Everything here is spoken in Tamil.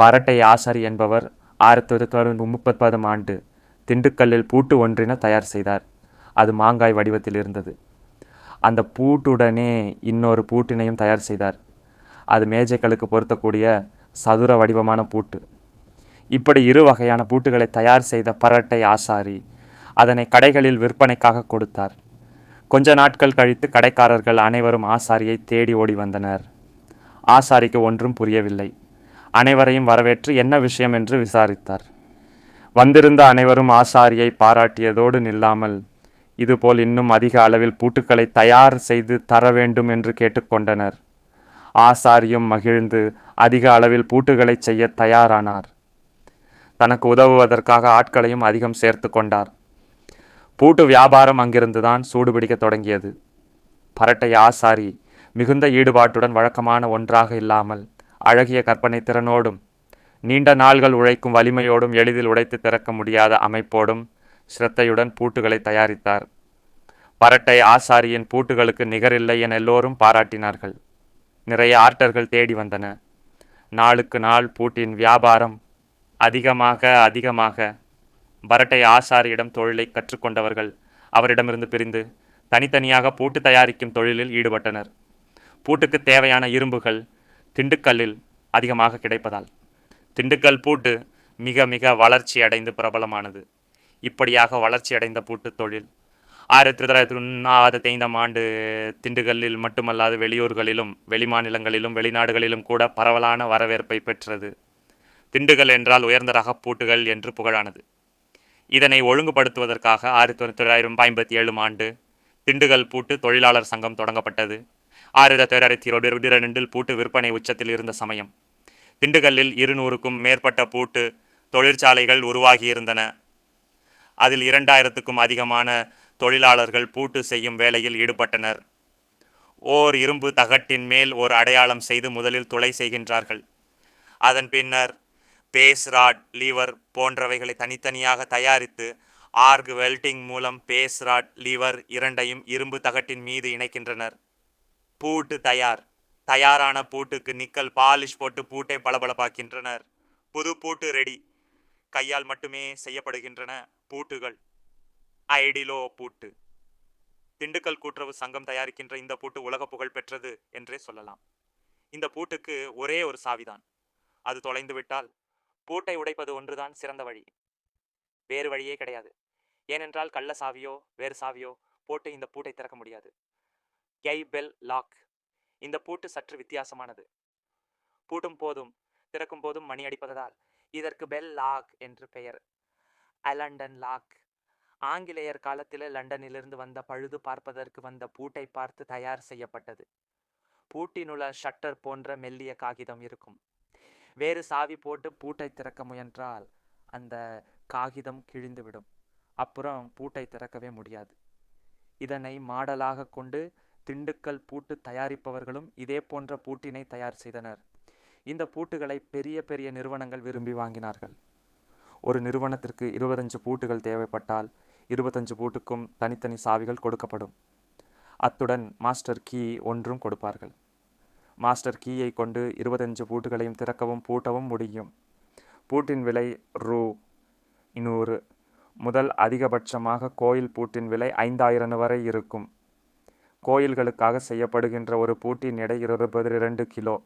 பரட்டை ஆசாரி என்பவர் ஆயிரத்தி தொள்ளாயிரத்தி முப்பத்தாம் ஆண்டு திண்டுக்கல்லில் பூட்டு ஒன்றின தயார் செய்தார். அது மாங்காய் வடிவத்தில் இருந்தது. அந்த பூட்டுடனே இன்னொரு பூட்டினையும் தயார் செய்தார். அது மேஜைகளுக்கு பொருத்தக்கூடிய சதுர வடிவமான பூட்டு. இப்படி இரு வகையான பூட்டுகளை தயார் செய்த பரட்டை ஆசாரி அதனை கடைகளில் விற்பனைக்காக கொடுத்தார். கொஞ்ச நாட்கள் கழித்து கடைக்காரர்கள் அனைவரும் ஆசாரியை தேடி ஓடி வந்தனர். ஆசாரிக்கு ஒன்றும் புரியவில்லை. அனைவரையும் வரவேற்று என்ன விஷயம் என்று விசாரித்தார். வந்திருந்த அனைவரும் ஆசாரியை பாராட்டியதோடு நில்லாமல் இதுபோல் இன்னும் அதிக அளவில் பூட்டுக்களை தயார் செய்து தர வேண்டும் என்று கேட்டுக்கொண்டனர். ஆசாரியும் மகிழ்ந்து அதிக அளவில் பூட்டுகளை செய்ய தயாரானார். தனக்கு உதவுவதற்காக ஆட்களையும் அதிகம் சேர்த்து கொண்டார். பூட்டு வியாபாரம் அங்கிருந்துதான் சூடுபிடிக்க தொடங்கியது. பரட்டை ஆசாரி மிகுந்த ஈடுபாட்டுடன் வழக்கமான ஒன்றாக இல்லாமல் அழகிய கற்பனை திறனோடும் நீண்ட நாள்கள் உழைக்கும் வலிமையோடும் எளிதில் உடைத்து திறக்க முடியாத அமைப்போடும் சிரத்தையுடன் பூட்டுகளை தயாரித்தார். பரட்டை ஆசாரியின் பூட்டுகளுக்கு நிகரில்லை என எல்லோரும் பாராட்டினார்கள். நிறைய ஆர்டர்கள் தேடி வந்தன. நாளுக்கு நாள் பூட்டின் வியாபாரம் அதிகமாக அதிகமாக. பரட்டை ஆசாரியிடம் தொழிலை கற்றுக்கொண்டவர்கள் அவரிடமிருந்து பிரிந்து தனித்தனியாக பூட்டு தயாரிக்கும் தொழிலில் ஈடுபட்டனர். பூட்டுக்கு தேவையான இரும்புகள் திண்டுக்கல்லில் அதிகமாக கிடைப்பதால். திண்டுக்கல் பூட்டு மிக மிக வளர்ச்சி அடைந்து பிரபலமானது. இப்படியாக வளர்ச்சி அடைந்த பூட்டு தொழில் ஆயிரத்தி தொள்ளாயிரத்தி ஒன்றாவது ஐந்தாம் ஆண்டு திண்டுக்கல்லில் மட்டுமல்லாது வெளியூர்களிலும் வெளிமாநிலங்களிலும் வெளிநாடுகளிலும் கூட பரவலான வரவேற்பை பெற்றது. திண்டுக்கல் என்றால் உயர்ந்த ரக பூட்டுகள் என்று புகழானது. இதனை ஒழுங்குபடுத்துவதற்காக ஆயிரத்தி தொள்ளாயிரத்தி ஐம்பத்தி ஏழு ஆண்டு திண்டுக்கல் பூட்டு தொழிலாளர் சங்கம் தொடங்கப்பட்டது. ஆயிரத்தி தொள்ளாயிரத்தி இருபத்தி இரண்டில் பூட்டு விற்பனை உச்சத்தில் இருந்த சமயம். திண்டுக்கல்லில் இருநூறுக்கும் மேற்பட்ட பூட்டு தொழிற்சாலைகள் உருவாகியிருந்தன. அதில் இரண்டாயிரத்துக்கும் அதிகமான தொழிலாளர்கள் பூட்டு செய்யும் வேலையில் ஈடுபட்டனர். ஓர் இரும்பு தகட்டின் மேல் ஒரு அடையாளம் செய்து முதலில் துளை செய்கின்றார்கள். அதன் பின்னர் பேஸ் ராட் லீவர் போன்றவைகளை தனித்தனியாக தயாரித்து ஆர்க் வெல்டிங் மூலம் பேஸ் ராட் லீவர் இரண்டையும் இரும்பு தகட்டின் மீது இணைக்கின்றனர். பூட்டு தயார். தயாரான பூட்டுக்கு நிக்கல் பாலிஷ் போட்டு பூட்டை பளபளப்பாக்கின்றனர். புது பூட்டு ரெடி. கையால் மட்டுமே செய்யப்படுகின்றன பூட்டுகள். ஐடிலோ பூட்டு. திண்டுக்கல் கூட்டுறவு சங்கம் தயாரிக்கின்ற இந்த பூட்டு உலக புகழ் பெற்றது என்றே சொல்லலாம். இந்த பூட்டுக்கு ஒரே ஒரு சாவிதான். அது தொலைந்து விட்டால் பூட்டை உடைப்பது ஒன்றுதான் சிறந்த வழி. வேறு வழியே கிடையாது. ஏனென்றால் கள்ள சாவியோ வேறு சாவியோ போட்டு இந்த பூட்டை திறக்க முடியாது. கெய் பெல் லாக். இந்த பூட்டு சற்று வித்தியாசமானது. பூட்டும் போதும் திறக்கும் போதும் மணி அடிப்பதால் இதற்கு பெல் லாக் என்று பெயர். அலண்டன் லாக். ஆங்கிலேயர் காலத்தில் லண்டனிலிருந்து வந்த பழுது பார்ப்பதற்கு வந்த பூட்டை பார்த்து தயார் செய்யப்பட்டது. பூட்டினுள்ள ஷட்டர் போன்ற மெல்லிய காகிதம் இருக்கும். வேறு சாவி போட்டு பூட்டை திறக்க முயன்றால் அந்த காகிதம் கிழிந்துவிடும். அப்புறம் பூட்டை திறக்கவே முடியாது. இதனை மாடலாக கொண்டு திண்டுக்கல் பூட்டு தயாரிப்பவர்களும் இதே போன்ற பூட்டினை தயார் செய்தனர். இந்த பூட்டுகளை பெரிய பெரிய நிறுவனங்கள் விரும்பி வாங்கினார்கள். ஒரு நிறுவனத்திற்கு இருபத்தஞ்சு பூட்டுகள் தேவைப்பட்டால் இருபத்தஞ்சு பூட்டுக்கும் தனித்தனி சாவிகள் கொடுக்கப்படும். அத்துடன் மாஸ்டர் கீ ஒன்றும் கொடுப்பார்கள். மாஸ்டர் கீயை கொண்டு இருபத்தஞ்சு பூட்டுகளையும் திறக்கவும் பூட்டவும் முடியும். பூட்டின் விலை ரூ. நூறு முதல் அதிகபட்சமாக கோயில் பூட்டின் விலை ஐந்தாயிரம் வரை இருக்கும். கோயில்களுக்காக செய்யப்படுகின்ற ஒரு பூட்டின் எடை இருபது இரண்டு கிலோ.